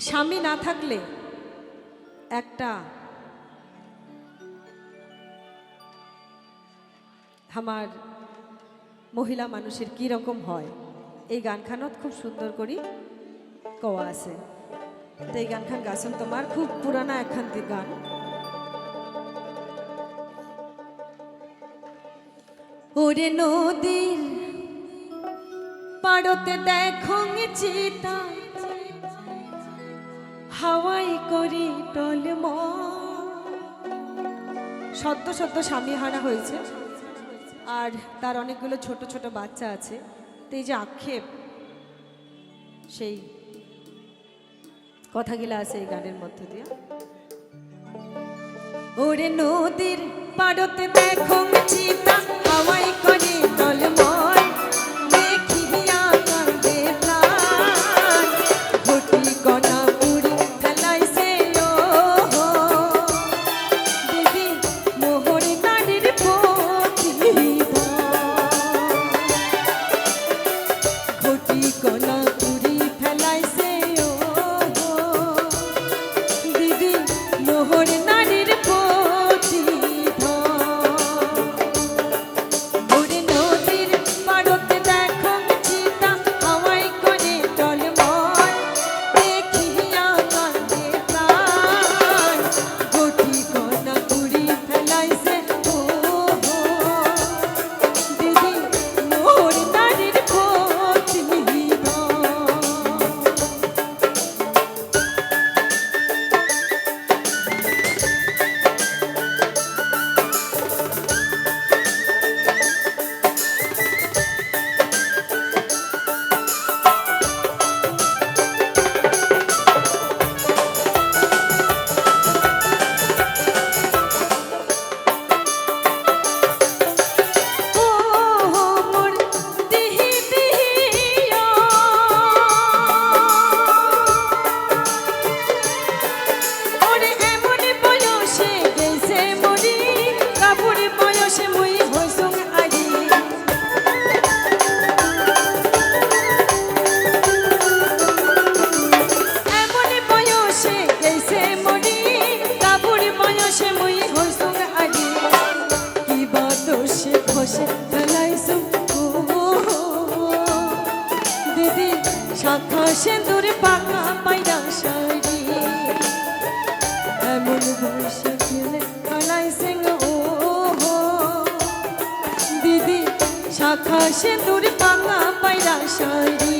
স্বামী না থাকলে একটা আমার মহিলা মানুষের কি রকম হয়? এই গানখানত খুব সুন্দর করি কওয়া আছে। তো এই গানখান গাছন তোমার খুব পুরানা একখান গান। ওরে নদীর পাড়তে দেখো চিতা। হাওয়াই করি টলম সদ্য সদ্য স্বামী হারা হয়েছে। আর তার অনেকগুলো ছোট ছোট বাচ্চা আছে। তো এই যে আক্ষেপ, সেই কথাগুলো আছে এই গানের মধ্য দিয়ে। ওরে নদীর পাড়তে দেখো চিতা। कोटि कला বাদোষে খসে ফেলাইছো দিদি শাখা সিঁদুরে পাকা পাইরা শাড়ি এমন বয়সে গেলে ফেলাইছে ও দিদি শাখা সিঁদুরে পাকা পাইরা শাড়ি